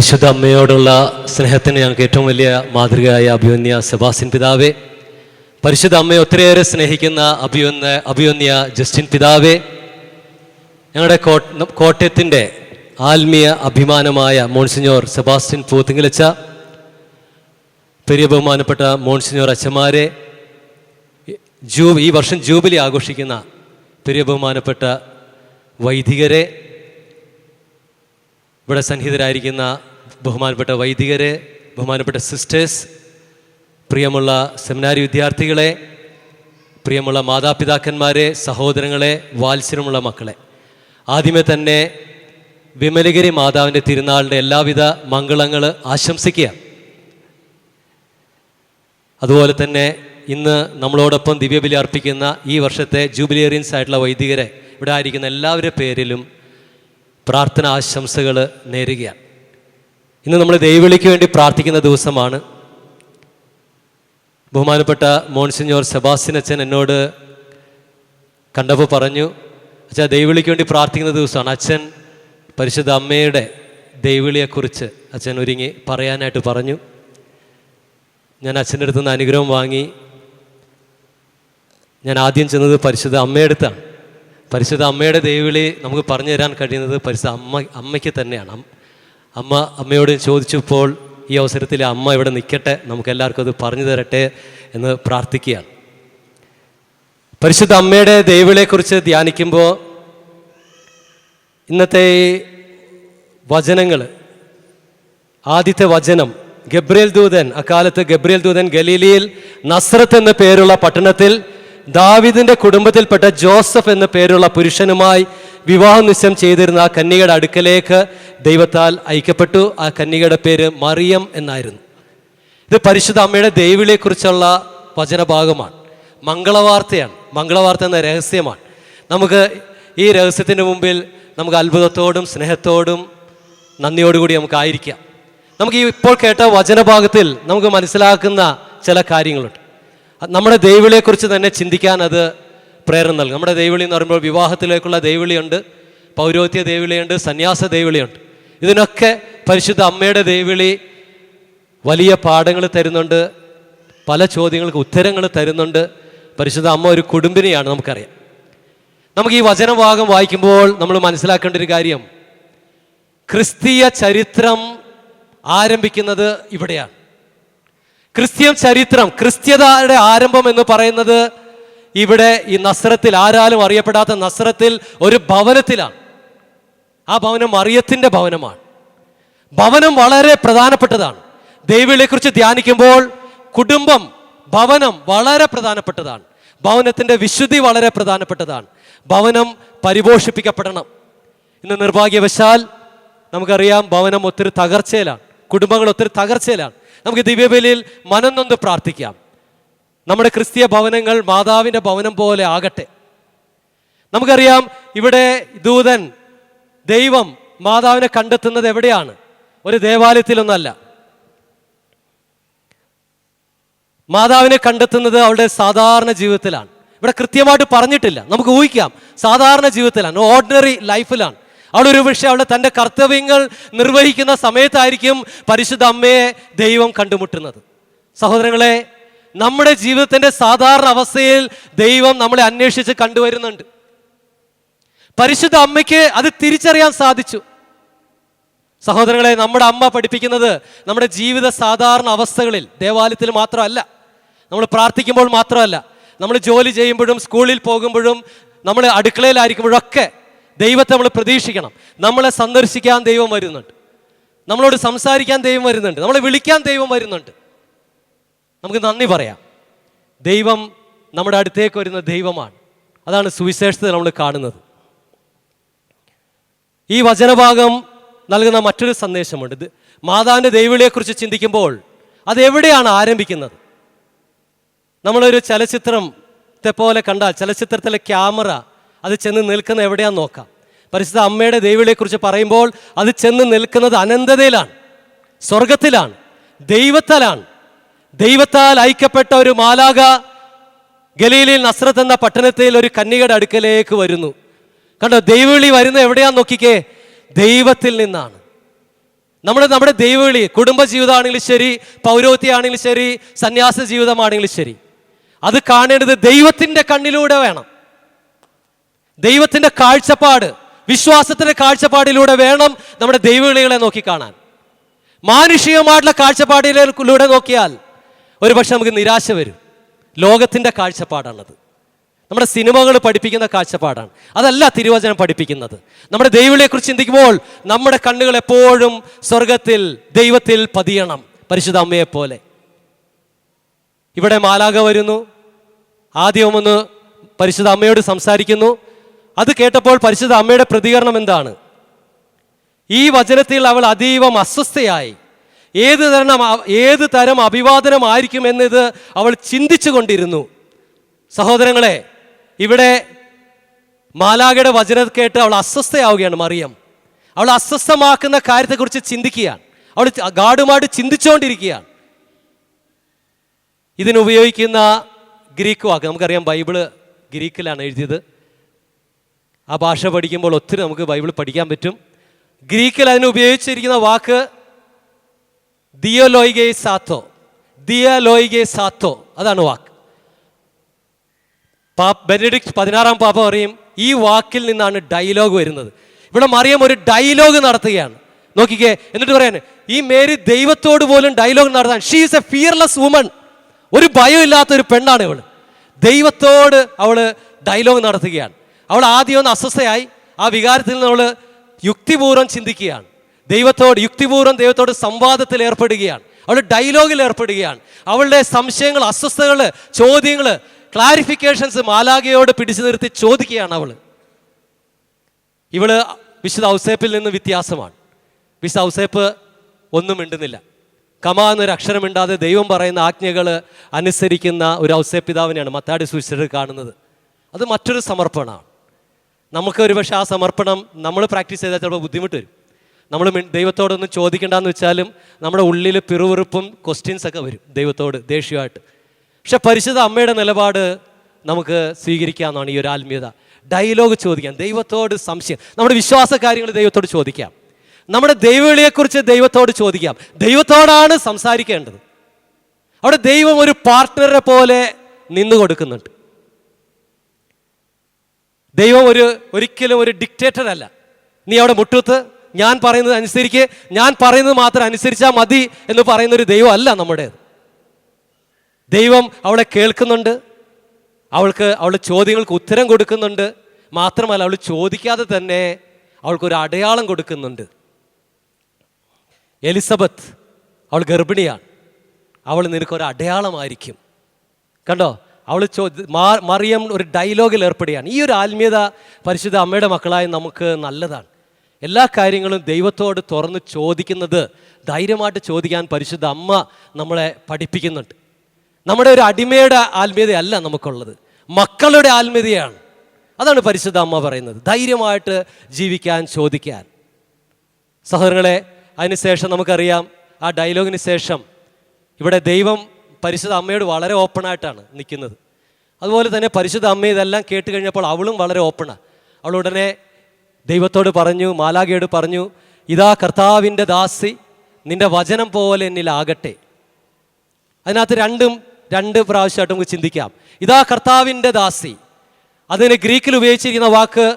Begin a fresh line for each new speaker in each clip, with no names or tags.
പരിശുദ്ധ അമ്മയോടുള്ള സ്നേഹത്തിന് ഞങ്ങൾക്ക് ഏറ്റവും വലിയ മാതൃകയായ അഭിമന്യ സെബാസിൻ പിതാവേ. പരിശുദ്ധ അമ്മയെ ഒത്തിരിയേറെ സ്നേഹിക്കുന്ന അഭിമന്യ അഭിമന്യ ജസ്റ്റിൻ പിതാവേ. ഞങ്ങളുടെ കോട്ട കോട്ടയത്തിന്റെ ആത്മീയ അഭിമാനമായ മോൺസിഞ്ഞോർ സെബാസ്റ്റ്യൻ പൂത്തിങ്കിലച്ച പെരിയ ബഹുമാനപ്പെട്ട മോൺസിഞ്ഞോർ അച്ഛന്മാരെ ജൂ ഈ വർഷം ജൂബിലി ആഘോഷിക്കുന്ന പെരിയ ബഹുമാനപ്പെട്ട വൈദികരെ ഇവിടെ സന്നിഹിതരായിരിക്കുന്ന ബഹുമാനപ്പെട്ട വൈദികരെ ബഹുമാനപ്പെട്ട സിസ്റ്റേഴ്സ് പ്രിയമുള്ള സെമിനാരി വിദ്യാർത്ഥികളെ പ്രിയമുള്ള മാതാപിതാക്കന്മാരെ സഹോദരങ്ങളെ വാത്സര്യമുള്ള മക്കളെ. ആദ്യമേ തന്നെ വിമലഗിരി മാതാവിന്റെ തിരുനാളിന്റെ എല്ലാവിധ മംഗളങ്ങൾ ആശംസിക്കുക. അതുപോലെ തന്നെ ഇന്ന് നമ്മളോടൊപ്പം ദിവ്യബലി അർപ്പിക്കുന്ന ഈ വർഷത്തെ ജൂബിലിയറിയൻസ് ആയിട്ടുള്ള വൈദികരെ ഇവിടെ ആയിരിക്കുന്ന എല്ലാവരുടെ പേരിലും പ്രാർത്ഥന ആശംസകൾ നേരുകയാണ്. ഇന്ന് നമ്മൾ ദൈവവിളിക്ക് വേണ്ടി പ്രാർത്ഥിക്കുന്ന ദിവസമാണ്. ബഹുമാനപ്പെട്ട മോൺസിഞ്ഞോർ സെബാസ്റ്റിൻ അച്ഛൻ എന്നോട് കണ്ടപ്പോൾ പറഞ്ഞു അച്ഛാ ദൈവവിളിക്ക് വേണ്ടി പ്രാർത്ഥിക്കുന്ന ദിവസമാണ്. അച്ഛൻ പരിശുദ്ധ അമ്മയുടെ ദൈവവിളിയെക്കുറിച്ച് അച്ഛൻ ഒരുങ്ങി പറയാനായിട്ട് പറഞ്ഞു. ഞാൻ അച്ഛന്റെ അടുത്ത് നിന്ന് അനുഗ്രഹം വാങ്ങി. ഞാൻ ആദ്യം ചെന്നത് പരിശുദ്ധ അമ്മയുടെ അടുത്താണ്. പരിശുദ്ധ അമ്മയുടെ ദൈവവിളി നമുക്ക് പറഞ്ഞു തരാൻ കഴിയുന്നത് പരിശുദ്ധ അമ്മ അമ്മയ്ക്ക് തന്നെയാണ്. അമ്മ അമ്മയോട് ചോദിച്ചപ്പോൾ ഈ അവസരത്തിൽ അമ്മ ഇവിടെ നിൽക്കട്ടെ നമുക്ക് എല്ലാവർക്കും അത് പറഞ്ഞു തരട്ടെ എന്ന് പ്രാർത്ഥിക്കുകയാണ്. പരിശുദ്ധ അമ്മയുടെ ദൈവളെക്കുറിച്ച് ധ്യാനിക്കുമ്പോൾ ഇന്നത്തെ വചനങ്ങൾ ആദ്യത്തെ വചനം ഗബ്രിയൽ ദൂതൻ അക്കാലത്ത് ഗബ്രിയൽ ദൂതൻ ഗലീലിയിൽ നസ്രത്ത് എന്ന പേരുള്ള പട്ടണത്തിൽ ദാവിദിന്റെ കുടുംബത്തിൽപ്പെട്ട ജോസഫ് എന്ന പേരുള്ള പുരുഷനുമായി വിവാഹ നിശ്ചയം ചെയ്തിരുന്ന ആ കന്യകയുടെ അടുക്കലേക്ക് ദൈവത്താൽ ഐക്യപ്പെട്ടു ആ കന്യകയുടെ പേര് മറിയം എന്നായിരുന്നു. ഇത് പരിശുദ്ധ അമ്മയുടെ ദൈവിളിയെക്കുറിച്ചുള്ള വചനഭാഗമാണ്. മംഗളവാർത്തയാണ്. മംഗളവാർത്ത എന്ന രഹസ്യമാണ്. നമുക്ക് ഈ രഹസ്യത്തിന് മുമ്പിൽ നമുക്ക് അത്ഭുതത്തോടും സ്നേഹത്തോടും നന്ദിയോടുകൂടി നമുക്ക് ആയിരിക്കാം. നമുക്ക് ഈ ഇപ്പോൾ കേട്ട വചനഭാഗത്തിൽ നമുക്ക് മനസ്സിലാക്കുന്ന ചില കാര്യങ്ങളുണ്ട്. നമ്മുടെ ദൈവിയെക്കുറിച്ച് തന്നെ ചിന്തിക്കാൻ അത് പ്രേരണ നൽകും. നമ്മുടെ ദൈവവിളി എന്ന് പറയുമ്പോൾ വിവാഹത്തിലേക്കുള്ള ദൈവവിളിയുണ്ട് പൗരോത്യ ദൈവവിളിയുണ്ട് സന്യാസ ദൈവവിളിയുണ്ട്. ഇതിനൊക്കെ പരിശുദ്ധ അമ്മയുടെ ദൈവവിളി വലിയ പാഠങ്ങൾ തരുന്നുണ്ട് പല ചോദ്യങ്ങൾക്ക് ഉത്തരങ്ങൾ തരുന്നുണ്ട്. പരിശുദ്ധ അമ്മ ഒരു കുടുംബിനെയാണ് നമുക്കറിയാം. നമുക്ക് ഈ വചനഭാഗം വായിക്കുമ്പോൾ നമ്മൾ മനസ്സിലാക്കേണ്ട ഒരു കാര്യം. ക്രിസ്തീയ ചരിത്രം ആരംഭിക്കുന്നത് ഇവിടെയാണ്. ക്രിസ്ത്യൻ ചരിത്രം ക്രിസ്ത്യതയുടെ ആരംഭം എന്ന് പറയുന്നത് ഇവിടെ ഈ നസ്രത്തിൽ ആരാലും അറിയപ്പെടാത്ത നസ്രത്തിൽ ഒരു ഭവനത്തിലാണ്. ആ ഭവനം മറിയത്തിന്റെ ഭവനമാണ്. ഭവനം വളരെ പ്രധാനപ്പെട്ടതാണ്. ദൈവങ്ങളെക്കുറിച്ച് ധ്യാനിക്കുമ്പോൾ കുടുംബം ഭവനം വളരെ പ്രധാനപ്പെട്ടതാണ്. ഭവനത്തിന്റെ വിശുദ്ധി വളരെ പ്രധാനപ്പെട്ടതാണ്. ഭവനം പരിപോഷിപ്പിക്കപ്പെടണം. ഇന്ന് നിർഭാഗ്യവശാൽ നമുക്കറിയാം ഭവനം ഒത്തിരി തകർച്ചയിലാണ്. കുടുംബങ്ങൾ ഒത്തിരി തകർച്ചയിലാണ്. നമുക്ക് ദിവ്യബലിയിൽ മനം നൊന്ന് പ്രാർത്ഥിക്കാം. നമ്മുടെ ക്രിസ്തീയ ഭവനങ്ങൾ മാതാവിന്റെ ഭവനം പോലെ ആകട്ടെ. നമുക്കറിയാം ഇവിടെ ദൂതൻ ദൈവം മാതാവിനെ കണ്ടെത്തുന്നത് എവിടെയാണ്? ഒരു ദേവാലയത്തിലൊന്നല്ല. മാതാവിനെ കണ്ടെത്തുന്നത് അവളുടെ സാധാരണ ജീവിതത്തിലാണ്. ഇവിടെ കൃത്യമായിട്ട് പറഞ്ഞിട്ടില്ല. നമുക്ക് ഊഹിക്കാം. സാധാരണ ജീവിതത്തിലാണ്. ഓർഡിനറി ലൈഫിലാണ് അവളൊരു പക്ഷേ അവളെ തന്റെ കർത്തവ്യങ്ങൾ നിർവഹിക്കുന്ന സമയത്തായിരിക്കും പരിശുദ്ധ അമ്മയെ ദൈവം കണ്ടുമുട്ടുന്നത്. സഹോദരങ്ങളെ നമ്മുടെ ജീവിതത്തിന്റെ സാധാരണ അവസ്ഥയിൽ ദൈവം നമ്മളെ അന്വേഷിച്ച് കണ്ടുവരുന്നുണ്ട്. പരിശുദ്ധ അമ്മയ്ക്ക് അത് തിരിച്ചറിയാൻ സാധിച്ചു. സഹോദരങ്ങളെ നമ്മുടെ അമ്മ പഠിപ്പിക്കുന്നത് നമ്മുടെ ജീവിത സാധാരണ അവസ്ഥകളിൽ ദേവാലയത്തിൽ മാത്രമല്ല. നമ്മൾ പ്രാർത്ഥിക്കുമ്പോൾ മാത്രമല്ല. നമ്മൾ ജോലി ചെയ്യുമ്പോഴും സ്കൂളിൽ പോകുമ്പോഴും നമ്മൾ അടുക്കളയിലായിരിക്കുമ്പോഴൊക്കെ ദൈവത്തെ നമ്മൾ പ്രതീക്ഷിക്കണം. നമ്മളെ സന്ദർശിക്കാൻ ദൈവം വരുന്നുണ്ട്. നമ്മളോട് സംസാരിക്കാൻ ദൈവം വരുന്നുണ്ട്. നമ്മളെ വിളിക്കാൻ ദൈവം വരുന്നുണ്ട്. നമുക്ക് നന്ദി പറയാം. ദൈവം നമ്മുടെ അടുത്തേക്ക് വരുന്ന ദൈവമാണ്. അതാണ് സുവിശേഷത്തിൽ നമ്മൾ കാണുന്നത്. ഈ വചനഭാഗം നൽകുന്ന മറ്റൊരു സന്ദേശമുണ്ട്. ഇത് മാതാവിന്റെ ദൈവവിളിയെക്കുറിച്ച് ചിന്തിക്കുമ്പോൾ അത് എവിടെയാണ് ആരംഭിക്കുന്നത്? നമ്മളൊരു ചലച്ചിത്രത്തെ പോലെ കണ്ടാൽ ചലച്ചിത്രത്തിലെ ക്യാമറ അത് ചെന്ന് നിൽക്കുന്ന എവിടെയാണെന്ന് നോക്കാം. പരിശുദ്ധ അമ്മയുടെ ദൈവവിളിയെക്കുറിച്ച് പറയുമ്പോൾ അത് ചെന്ന് നിൽക്കുന്നത് അനന്തതയിലാണ് സ്വർഗത്തിലാണ് ദൈവത്താലാണ്. ദൈവത്താൽ ഐക്യപ്പെട്ട ഒരു മാലാക ഗലീലിൽ നസ്രത്ത് എന്ന പട്ടണത്തിൽ ഒരു കന്യകയുടെ അടുക്കലേക്ക് വരുന്നു. കണ്ടോ ദൈവവിളി വരുന്ന എവിടെയാന്ന് നോക്കിക്കേ? ദൈവത്തിൽ നിന്നാണ്. നമ്മൾ നമ്മുടെ ദൈവവിളി കുടുംബ ജീവിതമാണെങ്കിലും ശരി പൗരോത്യാണെങ്കിലും ശരി സന്യാസ ജീവിതമാണെങ്കിലും ശരി. അത് കാണേണ്ടത് ദൈവത്തിന്റെ കണ്ണിലൂടെ വേണം. ദൈവത്തിന്റെ കാഴ്ചപ്പാട് വിശ്വാസത്തിന്റെ കാഴ്ചപ്പാടിലൂടെ വേണം നമ്മുടെ ദൈവവിളികളെ നോക്കിക്കാണാൻ മാനുഷികമായിട്ടുള്ള കാഴ്ചപ്പാടിലൂടെ നോക്കിയാൽ ഒരുപക്ഷെ നമുക്ക് നിരാശ വരും. ലോകത്തിന്റെ കാഴ്ചപ്പാടാണത്. നമ്മുടെ സിനിമകൾ പഠിപ്പിക്കുന്ന കാഴ്ചപ്പാടാണ്. അതല്ല തിരുവചനം പഠിപ്പിക്കുന്നത്. നമ്മുടെ ദൈവങ്ങളെക്കുറിച്ച് ചിന്തിക്കുമ്പോൾ നമ്മുടെ കണ്ണുകൾ എപ്പോഴും സ്വർഗത്തിൽ ദൈവത്തിൽ പതിയണം പരിശുദ്ധ അമ്മയെ പോലെ. ഇവിടെ മാലാക വരുന്നു. ആദ്യം ഒന്ന് പരിശുദ്ധ അമ്മയോട് സംസാരിക്കുന്നു. അത് കേട്ടപ്പോൾ പരിശുദ്ധ അമ്മയുടെ പ്രതികരണം എന്താണ്? ഈ വചനത്തിൽ അവൾ അതീവം അസ്വസ്ഥയായി. ഏത് തരണം ഏത് തരം അഭിവാദനമായിരിക്കും എന്നത് അവൾ ചിന്തിച്ചു കൊണ്ടിരുന്നു സഹോദരങ്ങളെ ഇവിടെ മാലാഖയുടെ വചനം കേട്ട് അവൾ അസ്വസ്ഥയാവുകയാണ് മറിയം. അവൾ അസ്വസ്ഥമാക്കുന്ന കാര്യത്തെക്കുറിച്ച് ചിന്തിക്കുകയാണ്. അവൾ ഗാഡുമായിട്ട് ചിന്തിച്ചുകൊണ്ടിരിക്കുകയാണ്. ഇതിനുപയോഗിക്കുന്ന ഗ്രീക്ക് വാക്ക് നമുക്കറിയാം ബൈബിൾ ഗ്രീക്കിലാണ് എഴുതിയത്. ആ ഭാഷ പഠിക്കുമ്പോൾ ഒത്തിരി നമുക്ക് ബൈബിൾ പഠിക്കാൻ പറ്റും. ഗ്രീക്കിൽ അതിന് ഉപയോഗിച്ചിരിക്കുന്ന വാക്ക് ദിയോലോയിഗെ സാത്തോ. ദിയലോയിഗെ സാത്തോ. അതാണ് വാക്ക്. പാ ബെനഡിക്ട് പതിനാറാം പാപ്പ പറയും ഈ വാക്കിൽ നിന്നാണ് ഡയലോഗ് വരുന്നത്. ഇവിടെ മറിയം ഒരു ഡയലോഗ് നടത്തുകയാണ്. നോക്കിക്കേ എന്നിട്ട് പറയാൻ ഈ മേരി ദൈവത്തോട് പോലും ഡയലോഗ് നടത്താൻ. She is a fearless woman ഒരു ഭയം ഇല്ലാത്ത ഒരു പെണ്ണാണ് ഇവൾ ദൈവത്തോട് അവൾ ഡയലോഗ് നടത്തുകയാണ്. അവൾ ആദ്യം ഒന്ന് അസ്വസ്ഥയായി. ആ വികാരത്തിൽ നിന്ന് അവൾ യുക്തിപൂർവം ചിന്തിക്കുകയാണ്. ദൈവത്തോട് യുക്തിപൂർവം ദൈവത്തോട് സംവാദത്തിൽ ഏർപ്പെടുകയാണ്. അവൾ ഡയലോഗിൽ ഏർപ്പെടുകയാണ്. അവളുടെ സംശയങ്ങൾ അസ്വസ്ഥതകൾ ചോദ്യങ്ങൾ ക്ലാരിഫിക്കേഷൻസ് മാലാഖയോട് പിടിച്ചു നിർത്തി ചോദിക്കുകയാണ് അവൾ ഇവൾ വിശുദ്ധ ഔസേപ്പിൽ നിന്ന് വ്യത്യാസമാണ്. വിശുദ്ധ ഔസേപ്പ് ഒന്നും മിണ്ടുന്നില്ല. കമാ എന്നൊരു അക്ഷരമിണ്ടാതെ ദൈവം പറയുന്ന ആജ്ഞകൾ അനുസരിക്കുന്ന ഒരു ഔസേപ്പിതാവിനെയാണ് മത്താടി സുവിശേഷർ കാണുന്നത്. അത് മറ്റൊരു സമർപ്പണമാണ്. നമുക്ക് ഒരുപക്ഷെ ആ സമർപ്പണം നമ്മൾ പ്രാക്ടീസ് ചെയ്താൽ ചിലപ്പോൾ ബുദ്ധിമുട്ട് വരും. നമ്മൾ ദൈവത്തോടൊന്നും ചോദിക്കേണ്ടെന്ന് വെച്ചാലും നമ്മുടെ ഉള്ളിൽ പിറുവിറുപ്പും ക്വസ്റ്റ്യൻസ് ഒക്കെ വരും ദൈവത്തോട് ദേഷ്യമായിട്ട്. പക്ഷെ പരിശുദ്ധ അമ്മയുടെ നിലപാട് നമുക്ക് സ്വീകരിക്കാമെന്നാണ് ഈ ഒരു ആത്മീയത. ഡയലോഗ് ചോദിക്കാം. ദൈവത്തോട് സംശയം. നമ്മുടെ വിശ്വാസ കാര്യങ്ങൾ ദൈവത്തോട് ചോദിക്കാം. നമ്മുടെ ദൈവവിളിയെക്കുറിച്ച് ദൈവത്തോട് ചോദിക്കാം. ദൈവത്തോടാണ് സംസാരിക്കേണ്ടത്. അവിടെ ദൈവം ഒരു പാർട്ട്ണറെ പോലെ നിന്നു കൊടുക്കുന്നുണ്ട്. ദൈവം ഒരു ഒരിക്കലും ഒരു ഡിക്റ്റേറ്റർ അല്ല. നീ അവിടെ മുട്ടുത്ത് ഞാൻ പറയുന്നത് അനുസരിക്ക് ഞാൻ പറയുന്നത് മാത്രം അനുസരിച്ചാൽ മതി എന്ന് പറയുന്ന ഒരു ദൈവം അല്ല നമ്മുടെ ദൈവം അവളെ കേൾക്കുന്നുണ്ട് അവൾക്ക് അവളുടെ ചോദ്യങ്ങൾക്ക് ഉത്തരം കൊടുക്കുന്നുണ്ട് മാത്രമല്ല അവൾ ചോദിക്കാതെ തന്നെ അവൾക്കൊരു അടയാളം കൊടുക്കുന്നുണ്ട്. എലിസബത്ത് അവൾ ഗർഭിണിയാണ്. അവൾ നിനക്കൊരു അടയാളമായിരിക്കും. കണ്ടോ? അവൾ ചോ മറിയം ഒരു ഡയലോഗിൽ ഏർപ്പെടുകയാണ്. ഈ ഒരു ആത്മീയത പരിശുദ്ധ അമ്മയുടെ മക്കളായ നമുക്ക് നല്ലതാണ്. എല്ലാ കാര്യങ്ങളും ദൈവത്തോട് തുറന്ന് ചോദിക്കുന്നത് ധൈര്യമായിട്ട് ചോദിക്കാൻ പരിശുദ്ധ അമ്മ നമ്മളെ പഠിപ്പിക്കുന്നുണ്ട്. നമ്മുടെ ഒരു അടിമയുടെ ആത്മീയതയല്ല നമുക്കുള്ളത്. മക്കളുടെ ആത്മീയതയാണ്. അതാണ് പരിശുദ്ധ അമ്മ പറയുന്നത്. ധൈര്യമായിട്ട് ജീവിക്കാൻ ചോദിക്കാൻ. സഹോദരങ്ങളെ അതിനുശേഷം നമുക്കറിയാം ആ ഡയലോഗിന് ശേഷം ഇവിടെ ദൈവം പരിശുദ്ധ അമ്മയോട് വളരെ ഓപ്പണായിട്ടാണ് നിൽക്കുന്നത്. അതുപോലെ തന്നെ പരിശുദ്ധ അമ്മ ഇതെല്ലാം കേട്ട് കഴിഞ്ഞപ്പോൾ അവളും വളരെ ഓപ്പണാണ് അവൾ ഉടനെ ദൈവത്തോട് പറഞ്ഞു മാലാഖയോട് പറഞ്ഞു ഇതാ കർത്താവിന്റെ ദാസി നിന്റെ വചനം പോലെ എന്നിലാകട്ടെ. അതിനകത്ത് രണ്ടും രണ്ട് പ്രാവശ്യമായിട്ട് നമുക്ക് ചിന്തിക്കാം. ഇതാ കർത്താവിന്റെ ദാസി അതിന് ഗ്രീക്കിൽ ഉപയോഗിച്ചിരിക്കുന്ന വാക്ക്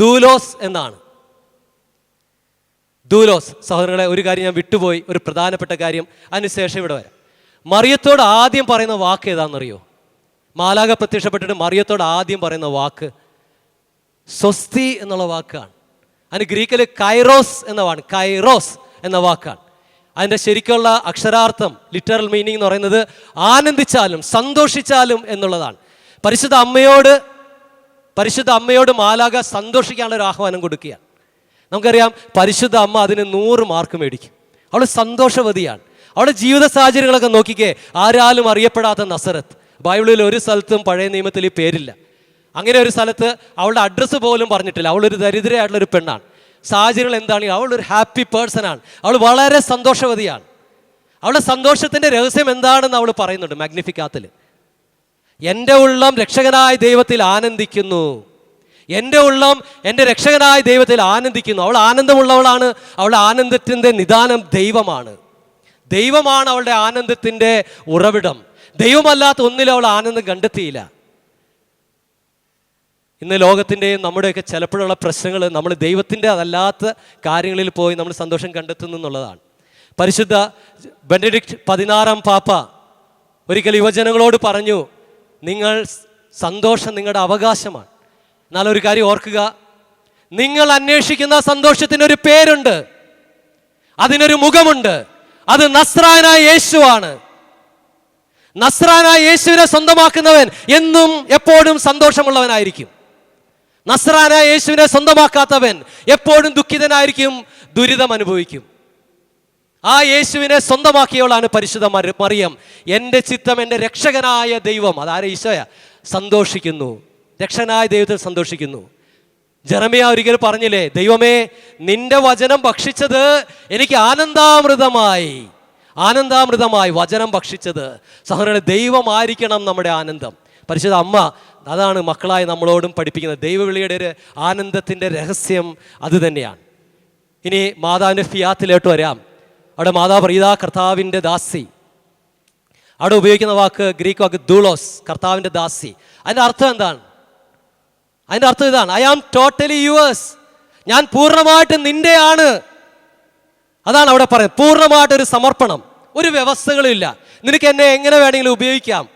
ദൂലോസ് എന്നാണ്. ദൂലോസ് സഹോദരങ്ങളെ ഒരു കാര്യം ഞാൻ വിട്ടുപോയി ഒരു പ്രധാനപ്പെട്ട കാര്യം. അതിനുശേഷം ഇവിടെ വരാം. മറിയത്തോട് ആദ്യം പറയുന്ന വാക്ക് ഏതാണെന്നറിയോ? മാലാക പ്രത്യക്ഷപ്പെട്ടിട്ട് മറിയത്തോട് ആദ്യം പറയുന്ന വാക്ക് സ്വസ്തി എന്നുള്ള വാക്കാണ്. അതിന് ഗ്രീക്കിൽ കൈറോസ് എന്ന വാണ് കൈറോസ് എന്ന വാക്കാണ്. അതിന്റെ ശരിക്കുള്ള അക്ഷരാർത്ഥം ലിറ്ററൽ മീനിങ് എന്ന് പറയുന്നത് ആനന്ദിച്ചാലും സന്തോഷിച്ചാലും എന്നുള്ളതാണ്. പരിശുദ്ധ അമ്മയോട് പരിശുദ്ധ അമ്മയോട് മാലാക സന്തോഷിക്കാനുള്ള ഒരു ആഹ്വാനം കൊടുക്കുകയാണ്. നമുക്കറിയാം പരിശുദ്ധ അമ്മ അതിന് നൂറ് മാർക്ക് മേടിക്കും. അവൾ സന്തോഷവതിയാണ്. അവളുടെ ജീവിത സാഹചര്യങ്ങളൊക്കെ നോക്കിക്കേ ആരാലും അറിയപ്പെടാത്ത നസറത്ത്. ബൈബിളിൽ ഒരു സ്ഥലത്തും പഴയ നിയമത്തിൽ ഈ പേരില്ല. അങ്ങനെ ഒരു സ്ഥലത്ത് അവളുടെ അഡ്രസ്സ് പോലും പറഞ്ഞിട്ടില്ല. അവളൊരു ദരിദ്രയായിട്ടുള്ള ഒരു പെണ്ണാണ്. സാഹചര്യങ്ങൾ എന്താണ്? അവൾ ഒരു ഹാപ്പി പേഴ്സൺ ആണ്. അവൾ വളരെ സന്തോഷവതിയാണ്. അവളുടെ സന്തോഷത്തിന്റെ രഹസ്യം എന്താണെന്ന് അവൾ പറയുന്നുണ്ട് മാഗ്നിഫിക്കാത്തിൽ എന്റെ ഉള്ളം രക്ഷകനായ ദൈവത്തിൽ ആനന്ദിക്കുന്നു. എന്റെ ഉള്ളം എന്റെ രക്ഷകനായ ദൈവത്തിൽ ആനന്ദിക്കുന്നു. അവൾ ആനന്ദമുള്ളവളാണ്. അവളുടെ ആനന്ദത്തിന്റെ നിദാനം ദൈവമാണ്. ദൈവമാണ് അവളുടെ ആനന്ദത്തിന്റെ ഉറവിടം. ദൈവമല്ലാത്ത ഒന്നിലും അവൾ ആനന്ദം കണ്ടെത്തിയില്ല. ഇന്ന് ലോകത്തിന്റെയും നമ്മുടെയൊക്കെ ചിലപ്പോഴുള്ള പ്രശ്നങ്ങൾ നമ്മൾ ദൈവത്തിന്റെ അതല്ലാത്ത കാര്യങ്ങളിൽ പോയി നമ്മൾ സന്തോഷം കണ്ടെത്തുന്നു എന്നുള്ളതാണ്. പരിശുദ്ധ ബെനഡിക്ട് പതിനാറാം പാപ്പ ഒരിക്കൽ യുവജനങ്ങളോട് പറഞ്ഞു നിങ്ങൾ സന്തോഷം നിങ്ങളുടെ അവകാശമാണ്. എന്നാൽ ഒരു കാര്യം ഓർക്കുക നിങ്ങൾ അന്വേഷിക്കുന്ന സന്തോഷത്തിനൊരു പേരുണ്ട് അതിനൊരു മുഖമുണ്ട് അത് നസ്രാനായ യേശുവാണ്. നസ്രാനായ യേശുവിനെ സ്വന്തമാക്കുന്നവൻ എന്നും എപ്പോഴും സന്തോഷമുള്ളവനായിരിക്കും. നസ്രാനായ യേശുവിനെ സ്വന്തമാക്കാത്തവൻ എപ്പോഴും ദുഃഖിതനായിരിക്കും ദുരിതം അനുഭവിക്കും. ആ യേശുവിനെ സ്വന്തമാക്കിയവളാണ് പരിശുദ്ധ മറിയം. എന്റെ ചിത്തം എന്റെ രക്ഷകനായ ദൈവം. അതാരെ ഈശോയ? സന്തോഷിക്കുന്നു. രക്ഷകനായ ദൈവത്തിൽ സന്തോഷിക്കുന്നു. ജെറമിയ ഒരിക്കൽ പറഞ്ഞില്ലേ ദൈവമേ നിന്റെ വചനം ഭക്ഷിച്ചത് എനിക്ക് ആനന്ദാമൃതമായി. ആനന്ദാമൃതമായി വചനം ഭക്ഷിച്ചത്. സഹോദരനെ ദൈവമായിരിക്കണം നമ്മുടെ ആനന്ദം. പരിശുദ്ധ അമ്മ അതാണ് മക്കളായി നമ്മളോടും പഠിപ്പിക്കുന്നത്. ദൈവവിളിയുടെ ഒരു ആനന്ദത്തിന്റെ രഹസ്യം അത് തന്നെയാണ്. ഇനി മാതാവിന്റെ ഫിയാത്തിലോട്ട് വരാം. അവിടെ മാതാവ് പ്രീതാ കർത്താവിന്റെ ദാസി. അവിടെ ഉപയോഗിക്കുന്ന വാക്ക് ഗ്രീക്ക് വാക്ക് ദൂളോസ് കർത്താവിന്റെ ദാസി. അതിന്റെ അർത്ഥം എന്താണ്? അതിന്റെ അർത്ഥം ഇതാണ് ഐ ആം ടോട്ടലി യുവേഴ്സ് ഞാൻ പൂർണമായിട്ടും നിന്റെയാണ്. അതാണ് അവിടെ പറയുന്നത്. പൂർണമായിട്ടൊരു സമർപ്പണം. ഒരു വ്യവസ്ഥകളില്ല നിനക്ക് എന്നെ എങ്ങനെ വേണമെങ്കിലും ഉപയോഗിക്കാം.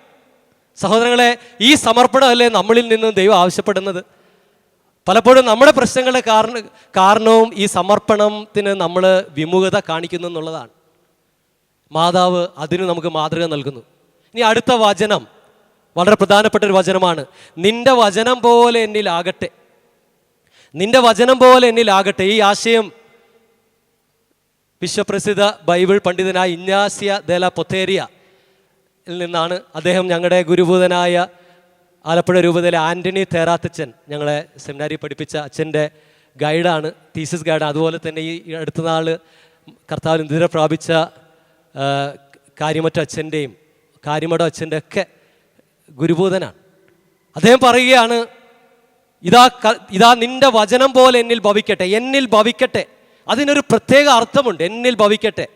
സഹോദരങ്ങളെ ഈ സമർപ്പണമല്ലേ നമ്മളിൽ നിന്നും ദൈവം ആവശ്യപ്പെടുന്നത്? പലപ്പോഴും നമ്മുടെ പ്രശ്നങ്ങളുടെ കാരണ കാരണവും ഈ സമർപ്പണത്തിന് നമ്മൾ വിമുഖത കാണിക്കുന്നു എന്നുള്ളതാണ്. മാതാവ് അതിന് നമുക്ക് മാതൃക നൽകുന്നു. ഇനി അടുത്ത വചനം വളരെ പ്രധാനപ്പെട്ട ഒരു വചനമാണ്. നിന്റെ വചനം പോലെ എന്നിലാകട്ടെ. നിന്റെ വചനം പോലെ എന്നിലാകട്ടെ. ഈ ആശയം വിശ്വപ്രസിദ്ധ ബൈബിൾ പണ്ഡിതനായ ഇഞ്ഞാസിയ ദേല പൊത്തേരിയ നിന്നാണ് അദ്ദേഹം ഞങ്ങളുടെ ഗുരുഭൂതനായ ആലപ്പുഴ രൂപതയിലെ ആന്റണി തേറാത്തച്ഛൻ ഞങ്ങളെ സെമിനാരി പഠിപ്പിച്ച അച്ഛന്റെ ഗൈഡാണ് തീസിസ് ഗൈഡ് അതുപോലെ തന്നെ ഈ അടുത്ത നാൾ കർത്താവിൽ നിദ്ര പ്രാപിച്ച കാര്യമറ്റ അച്ഛന്റെയും കാര്യമട അച്ഛന്റെ ഒക്കെ ഗുരുഭൂതനാണ്. അദ്ദേഹം പറയുകയാണ് ഇതാ ഇതാ നിന്റെ വചനം പോലെ എന്നിൽ ഭവിക്കട്ടെ എന്നിൽ ഭവിക്കട്ടെ. അതിനൊരു പ്രത്യേക അർത്ഥമുണ്ട് എന്നിൽ ഭവിക്കട്ടെ.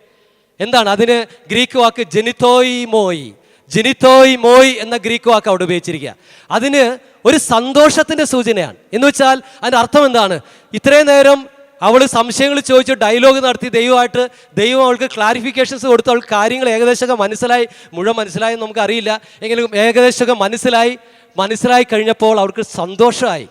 എന്താണ്? അതിന് ഗ്രീക്ക് വാക്ക് ജനിത്തോയി മോയി ജെനിത്തോയി മോയ് എന്ന ഗ്രീക്ക് വാക്ക് അവിടെ ഉപയോഗിച്ചിരിക്കുക. അതിന് ഒരു സന്തോഷത്തിന്റെ സൂചനയാണ്. എന്ന് വെച്ചാൽ അതിന്റെ അർത്ഥം എന്താണ്? ഇത്രയും നേരം അവൾ സംശയങ്ങൾ ചോദിച്ച് ഡയലോഗ് നടത്തി ദൈവമായിട്ട് ദൈവം അവൾക്ക് ക്ലാരിഫിക്കേഷൻസ് കൊടുത്ത് അവൾക്ക് കാര്യങ്ങൾ ഏകദേശമൊക്കെ മനസ്സിലായി മുഴുവൻ മനസ്സിലായി എന്ന് നമുക്കറിയില്ല. എങ്കിലും ഏകദേശമൊക്കെ മനസ്സിലായി മനസ്സിലായി കഴിഞ്ഞപ്പോൾ അവൾക്ക് സന്തോഷമായി.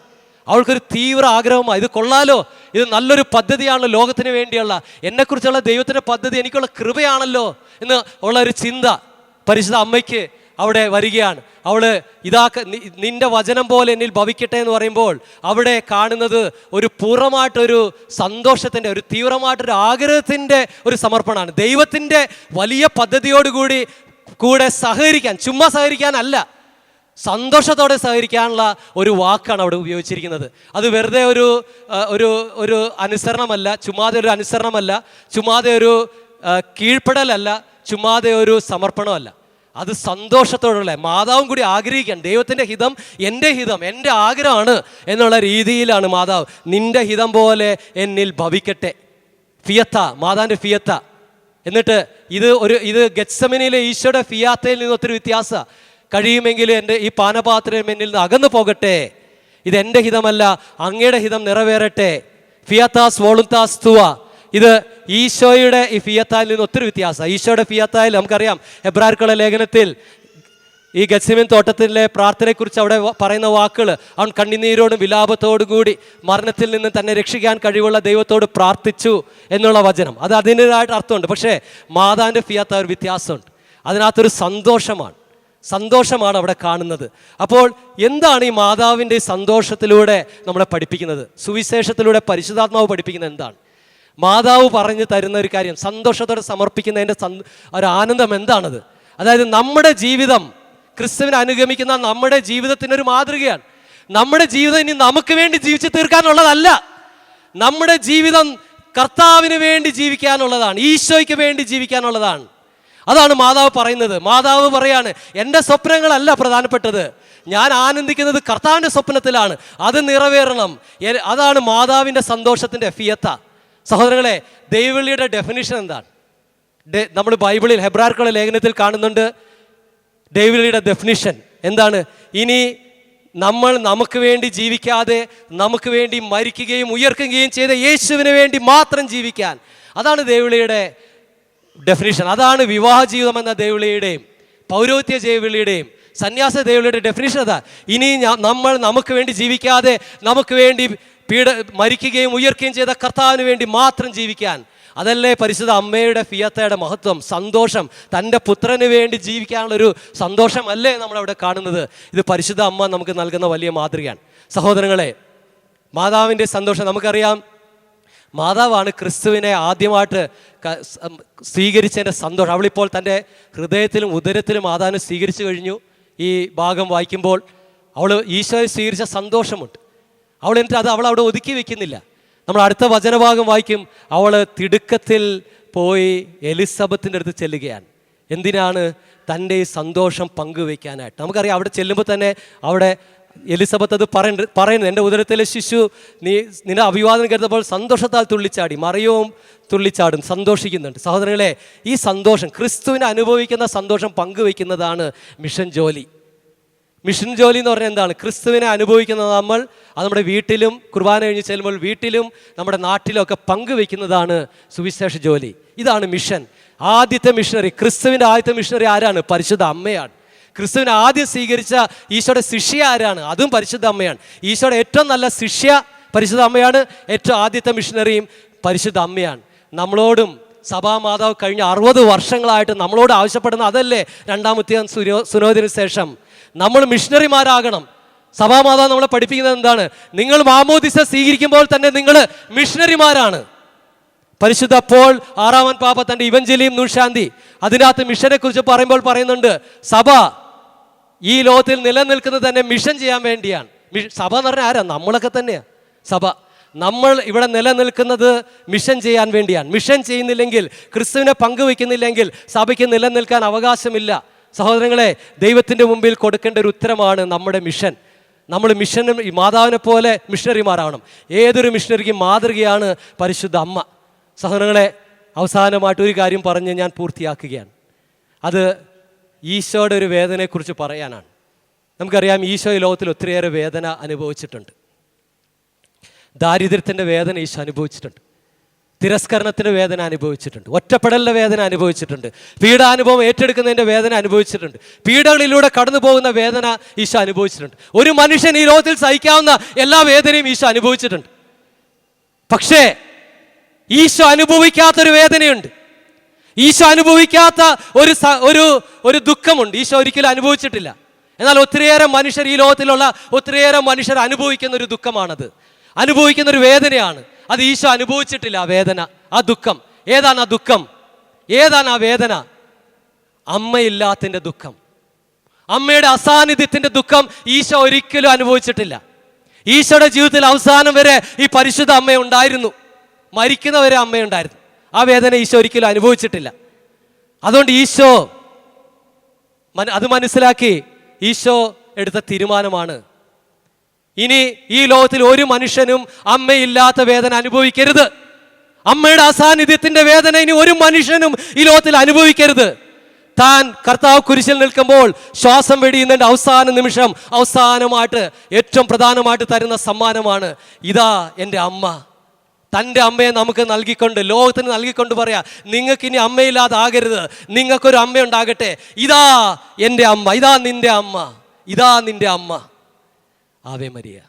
അവൾക്കൊരു തീവ്ര ആഗ്രഹമായി. ഇത് കൊള്ളാലോ? ഇത് നല്ലൊരു പദ്ധതിയാണ് ലോകത്തിന് വേണ്ടിയുള്ള. എന്നെക്കുറിച്ചുള്ള ദൈവത്തിന്റെ പദ്ധതി എനിക്കുള്ള കൃപയാണല്ലോ എന്ന് ഉള്ള ഒരു ചിന്ത. പരിശുദ്ധ അമ്മയ്ക്ക് അവിടെ വരികയാണ്. അവൾ ഇതാ നിന്റെ വചനം പോലെ എന്നിൽ ഭവിക്കട്ടെ എന്ന് പറയുമ്പോൾ അവിടെ കാണുന്നത് ഒരു പൂർണമായിട്ടൊരു സന്തോഷത്തിന്റെ ഒരു തീവ്രമായിട്ടൊരു ആഗ്രഹത്തിന്റെ ഒരു സമർപ്പണമാണ്. ദൈവത്തിന്റെ വലിയ പദ്ധതിയോടുകൂടി കൂടെ സഹകരിക്കാൻ ചുമ്മാ സഹകരിക്കാനല്ല സന്തോഷത്തോടെ സഹകരിക്കാനുള്ള ഒരു വാക്കാണ് അവിടെ ഉപയോഗിച്ചിരിക്കുന്നത്. അത് വെറുതെ ഒരു ഒരു ഒരു അനുസരണമല്ല ചുമ്മാതെ ഒരു അനുസരണമല്ല ചുമ്മാതെ ഒരു കീഴ്പ്പെടലല്ല ചുമ്മാതെ ഒരു സമർപ്പണമല്ല. അത് സന്തോഷത്തോടുള്ള മാതാവും കൂടി ആഗ്രഹിക്കാൻ ദൈവത്തിന്റെ ഹിതം എന്റെ ഹിതം എന്റെ ആഗ്രഹമാണ് എന്നുള്ള രീതിയിലാണ് മാതാവ്. നിന്റെ ഹിതം പോലെ എന്നിൽ ഭവിക്കട്ടെ. ഫിയത്ത മാതാവിന്റെ ഫിയത്ത. എന്നിട്ട് ഇത് ഒരു ഇത് ഗത്സമിനിയിലെ ഈശോയുടെ ഫിയാത്തയിൽ നിന്ന് ഒത്തിരി വ്യത്യാസ. കഴിയുമെങ്കിൽ എന്റെ ഈ പാനപാത്രം എന്നിൽ നിന്ന് അകന്നു പോകട്ടെ. ഇത് എന്റെ ഹിതമല്ല അങ്ങയുടെ ഹിതം നിറവേറട്ടെ. ഫിയത്താസ് വോളുത്താസ് തുവ. ഇത് ഈശോയുടെ ഈ ഫിയത്തായിൽ നിന്ന് ഒത്തിരി വ്യത്യാസം. ഈശോയുടെ ഫിയത്തായിൽ നമുക്കറിയാം എബ്രാർക്കുള്ള ലേഖനത്തിൽ ഈ ഗസിമിൻ തോട്ടത്തിലെ പ്രാർത്ഥനയെക്കുറിച്ച് അവിടെ പറയുന്ന വാക്കുകൾ അവൻ കണ്ണിനീരോടും വിലാപത്തോടും കൂടി മരണത്തിൽ നിന്ന് തന്നെ രക്ഷിക്കാൻ കഴിവുള്ള ദൈവത്തോട് പ്രാർത്ഥിച്ചു എന്നുള്ള വചനം. അത് അതിന്റെതായിട്ട് അർത്ഥമുണ്ട്. പക്ഷേ മാതാവിന്റെ ഫിയാത്ത ഒരു വ്യത്യാസമുണ്ട്. അതിനകത്തൊരു സന്തോഷമാണ്. സന്തോഷമാണ് അവിടെ കാണുന്നത്. അപ്പോൾ എന്താണ് ഈ മാതാവിന്റെ സന്തോഷത്തിലൂടെ നമ്മളെ പഠിപ്പിക്കുന്നത്? സുവിശേഷത്തിലൂടെ പരിശുദ്ധാത്മാവ് പഠിപ്പിക്കുന്നത് എന്താണ്? മാതാവ് പറഞ്ഞു തരുന്ന ഒരു കാര്യം സന്തോഷത്തോടെ സമർപ്പിക്കുന്നതിന്റെ ഒരു ആനന്ദം എന്താണത്? അതായത് നമ്മുടെ ജീവിതം ക്രിസ്തുവിനെ അനുഗമിക്കുന്ന നമ്മുടെ ജീവിതത്തിനൊരു മാതൃകയാണ്. നമ്മുടെ ജീവിതം ഇനി നമുക്ക് വേണ്ടി ജീവിച്ചു തീർക്കാനുള്ളതല്ല. നമ്മുടെ ജീവിതം കർത്താവിന് വേണ്ടി ജീവിക്കാനുള്ളതാണ് ഈശോയ്ക്ക് വേണ്ടി ജീവിക്കാനുള്ളതാണ്. അതാണ് മാതാവ് പറയുന്നത്. മാതാവ് പറയാണ് എന്റെ സ്വപ്നങ്ങളല്ല പ്രധാനപ്പെട്ടത്. ഞാൻ ആനന്ദിക്കുന്നത് കർത്താവിന്റെ സ്വപ്നത്തിലാണ്. അത് നിറവേറണം. അതാണ് മാതാവിന്റെ സന്തോഷത്തിന്റെ ഫിയത്ത. സഹോദരങ്ങളെ ദൈവവിളിയുടെ ഡെഫിനിഷൻ എന്താണ്? നമ്മൾ ബൈബിളിൽ ഹെബ്രാർക്കുള്ള ലേഖനത്തിൽ കാണുന്നുണ്ട് ദൈവവിളിയുടെ ഡെഫിനിഷൻ എന്താണ്? ഇനി നമ്മൾ നമുക്ക് വേണ്ടി ജീവിക്കാതെ നമുക്ക് വേണ്ടി മരിക്കുകയും ഉയർക്കുകയും ചെയ്ത യേശുവിന് വേണ്ടി മാത്രം ജീവിക്കാൻ. അതാണ് ദേവിളിയുടെ ഡെഫിനിഷൻ അതാണ് വിവാഹ ജീവിതം എന്ന ദേവിളിയുടെയും പൗരോത്യ ദേവിളിയുടെയും സന്യാസ ദേവിളിയുടെ ഡെഫിനിഷൻ അതാ. ഇനി നമ്മൾ നമുക്ക് വേണ്ടി ജീവിക്കാതെ നമുക്ക് വേണ്ടി പീഡ മരിക്കുകയും ഉയർക്കുകയും ചെയ്ത കർത്താവിന് വേണ്ടി മാത്രം ജീവിക്കാൻ. അതല്ലേ പരിശുദ്ധ അമ്മയുടെ ഫിയത്തയുടെ മഹത്വം സന്തോഷം തന്റെ പുത്രന് വേണ്ടി ജീവിക്കാനുള്ളൊരു സന്തോഷമല്ലേ നമ്മളവിടെ കാണുന്നത്? ഇത് പരിശുദ്ധ അമ്മ നമുക്ക് നൽകുന്ന വലിയ മാതൃകയാണ്. സഹോദരങ്ങളെ മാതാവിന്റെ സന്തോഷം നമുക്കറിയാം. മാതാവാണ് ക്രിസ്തുവിനെ ആദ്യമായിട്ട് സ്വീകരിച്ചതിന്റെ സന്തോഷം. അവളിപ്പോൾ തന്റെ ഹൃദയത്തിലും ഉദരത്തിലും മാതാവിനെ സ്വീകരിച്ചു കഴിഞ്ഞു. ഈ ഭാഗം വായിക്കുമ്പോൾ അവൾ ഈശോയെ സ്വീകരിച്ച സന്തോഷമുണ്ട്. അവൾ എന്നിട്ട് അത് അവൾ അവിടെ ഒതുക്കി വെക്കുന്നില്ല. നമ്മൾ അടുത്ത വചനഭാഗം വായിക്കും അവൾ തിടുക്കത്തിൽ പോയി എലിസബത്തിന്റെ അടുത്ത് ചെല്ലുകയാണ്. എന്തിനാണ് തന്റെ ഈ സന്തോഷം പങ്കുവെക്കാനായിട്ട്? നമുക്കറിയാം അവിടെ ചെല്ലുമ്പോൾ തന്നെ അവിടെ എലിസബത്ത് അത് പറയുന്നു പറയുന്നത് എന്റെ ഉദരത്തിലെ ശിശു നീ നിന്നെ അഭിവാദനം കരുതപ്പോൾ സന്തോഷത്താൽ തുള്ളിച്ചാടി മറിയവും തുള്ളിച്ചാടും സന്തോഷിക്കുന്നുണ്ട്. സഹോദരങ്ങളെ ഈ സന്തോഷം ക്രിസ്തുവിനെ അനുഭവിക്കുന്ന സന്തോഷം പങ്കുവെക്കുന്നതാണ് മിഷൻ ജോലി. മിഷൻ ജോലി എന്ന് പറഞ്ഞാൽ എന്താണ്? ക്രിസ്തുവിനെ അനുഭവിക്കുന്നത് നമ്മൾ അത് നമ്മുടെ വീട്ടിലും കുർബാന കഴിഞ്ഞ് ചെല്ലുമ്പോൾ വീട്ടിലും നമ്മുടെ നാട്ടിലും ഒക്കെ പങ്കുവെക്കുന്നതാണ് സുവിശേഷ ജോലി. ഇതാണ് മിഷൻ. ആദ്യത്തെ മിഷണറി ക്രിസ്തുവിന്റെ ആദ്യത്തെ മിഷണറി ആരാണ്? പരിശുദ്ധ അമ്മയാണ്. ക്രിസ്തുവിനെ ആദ്യം സ്വീകരിച്ച ഈശോയുടെ ശിഷ്യ ആരാണ്? അതും പരിശുദ്ധ അമ്മയാണ്. ഈശോയുടെ ഏറ്റവും നല്ല ശിഷ്യ പരിശുദ്ധ അമ്മയാണ്. ഏറ്റവും ആദ്യത്തെ മിഷണറിയും പരിശുദ്ധ അമ്മയാണ്. നമ്മളോടും സഭാമാതാവ് കഴിഞ്ഞ അറുപത് വർഷങ്ങളായിട്ട് നമ്മളോട് ആവശ്യപ്പെടുന്ന അതല്ലേ രണ്ടാമത്തെ സുനോ സുനോദിന് ശേഷം. നമ്മൾ മിഷണറിമാരാകണം. സഭാമാതാവ് നമ്മളെ പഠിപ്പിക്കുന്നത് എന്താണ്? നിങ്ങൾ മാമോദിസ സ്വീകരിക്കുമ്പോൾ തന്നെ നിങ്ങൾ മിഷണറിമാരാണ്. പരിശുദ്ധ പോൾ ആറാമൻ പാപ്പ തന്റെ ഇവഞ്ചലിയും നൂഷാന്തി അതിനകത്ത് മിഷനെ കുറിച്ച് പറയുമ്പോൾ പറയുന്നുണ്ട് സഭ ഈ ലോകത്തിൽ നിലനിൽക്കുന്നത് തന്നെ മിഷൻ ചെയ്യാൻ വേണ്ടിയാണ്. സഭ എന്ന് പറഞ്ഞാൽ ആരാ? നമ്മളൊക്കെ തന്നെയാണ് സഭ. നമ്മൾ ഇവിടെ നിലനിൽക്കുന്നത് മിഷൻ ചെയ്യാൻ വേണ്ടിയാണ്. മിഷൻ ചെയ്യുന്നില്ലെങ്കിൽ ക്രിസ്തുവിനെ പങ്കുവെക്കുന്നില്ലെങ്കിൽ സഭയ്ക്ക് നിലനിൽക്കാൻ അവകാശമില്ല. സഹോദരങ്ങളെ ദൈവത്തിന്റെ മുമ്പിൽ കൊടുക്കേണ്ട ഒരു ഉത്തരമാണ് നമ്മുടെ മിഷൻ നമ്മൾ മിഷനും മാതാവിനെ പോലെ മിഷണറിമാരാവണം ഏതൊരു മിഷണറിക്കും മാതൃകയാണ് പരിശുദ്ധ അമ്മ. സഹോദരങ്ങളെ അവസാനമായിട്ട് ഒരു കാര്യം പറഞ്ഞ് ഞാൻ പൂർത്തിയാക്കുകയാണ്. അത് ഈശോയുടെ ഒരു വേദനയെക്കുറിച്ച് പറയാനാണ്. നമുക്കറിയാം ഈശോ ഈ ലോകത്തിൽ ഒത്തിരിയേറെ വേദന അനുഭവിച്ചിട്ടുണ്ട്. ദാരിദ്ര്യത്തിന്റെ വേദന ഈശോ അനുഭവിച്ചിട്ടുണ്ട്. തിരസ്കരണത്തിന്റെ വേദന അനുഭവിച്ചിട്ടുണ്ട്. ഒറ്റപ്പെടലിന്റെ വേദന അനുഭവിച്ചിട്ടുണ്ട്. പീഡാനുഭവം ഏറ്റെടുക്കുന്നതിന്റെ വേദന അനുഭവിച്ചിട്ടുണ്ട്. പീഡകളിലൂടെ കടന്നു പോകുന്ന വേദന ഈശോ അനുഭവിച്ചിട്ടുണ്ട്. ഒരു മനുഷ്യൻ ഈ ലോകത്തിൽ സഹിക്കാവുന്ന എല്ലാ വേദനയും ഈശോ അനുഭവിച്ചിട്ടുണ്ട്. പക്ഷേ ഈശോ അനുഭവിക്കാത്തൊരു വേദനയുണ്ട്. ഈശോ അനുഭവിക്കാത്ത ഒരു ഒരു ഒരു ദുഃഖമുണ്ട്. ഈശോ ഒരിക്കലും അനുഭവിച്ചിട്ടില്ല. എന്നാൽ ഒത്തിരിയേറെ മനുഷ്യർ ഈ ലോകത്തിലുള്ള ഒത്തിരിയേറെ മനുഷ്യർ അനുഭവിക്കുന്ന ഒരു ദുഃഖമാണത്. അനുഭവിക്കുന്ന ഒരു വേദനയാണ്. അത് ഈശോ അനുഭവിച്ചിട്ടില്ല ആ വേദന ആ ദുഃഖം. ഏതാണ് ആ ദുഃഖം? ഏതാണ് ആ വേദന? അമ്മയില്ലാത്തതിന്റെ ദുഃഖം. അമ്മയുടെ അസാന്നിധ്യത്തിന്റെ ദുഃഖം ഈശോ ഒരിക്കലും അനുഭവിച്ചിട്ടില്ല. ഈശോയുടെ ജീവിതത്തിൽ അവസാനം വരെ ഈ പരിശുദ്ധ അമ്മ ഉണ്ടായിരുന്നു. മരിക്കുന്നവരെ അമ്മയുണ്ടായിരുന്നു ആ വേദന ഈശോ ഒരിക്കലും അനുഭവിച്ചിട്ടില്ല. അതുകൊണ്ട് ഈശോ അത് മനസ്സിലാക്കി ഈശോ എടുത്ത തീരുമാനമാണ് ഇനി ഈ ലോകത്തിൽ ഒരു മനുഷ്യനും അമ്മയില്ലാത്ത വേദന അനുഭവിക്കരുത്. അമ്മയുടെ അസാന്നിധ്യത്തിന്റെ വേദന ഇനി ഒരു മനുഷ്യനും ഈ ലോകത്തിൽ അനുഭവിക്കരുത്. താൻ കർത്താവ് കുരിശിൽ നിൽക്കുമ്പോൾ ശ്വാസം വെടിയുന്നതിന്റെ അവസാന നിമിഷം അവസാനമായിട്ട് ഏറ്റവും പ്രധാനമായിട്ട് തരുന്ന സമ്മാനമാണ് ഇതാ എന്റെ അമ്മ. തന്റെ അമ്മയെ നമുക്ക് നൽകിക്കൊണ്ട് ലോകത്തിന് നൽകിക്കൊണ്ട് പറയാം നിങ്ങൾക്ക് ഇനി അമ്മയില്ലാതാകരുത് നിങ്ങൾക്കൊരു അമ്മയുണ്ടാകട്ടെ. ഇതാ എന്റെ അമ്മ. ഇതാ നിന്റെ അമ്മ. ഇതാ നിന്റെ അമ്മ. Ave Maria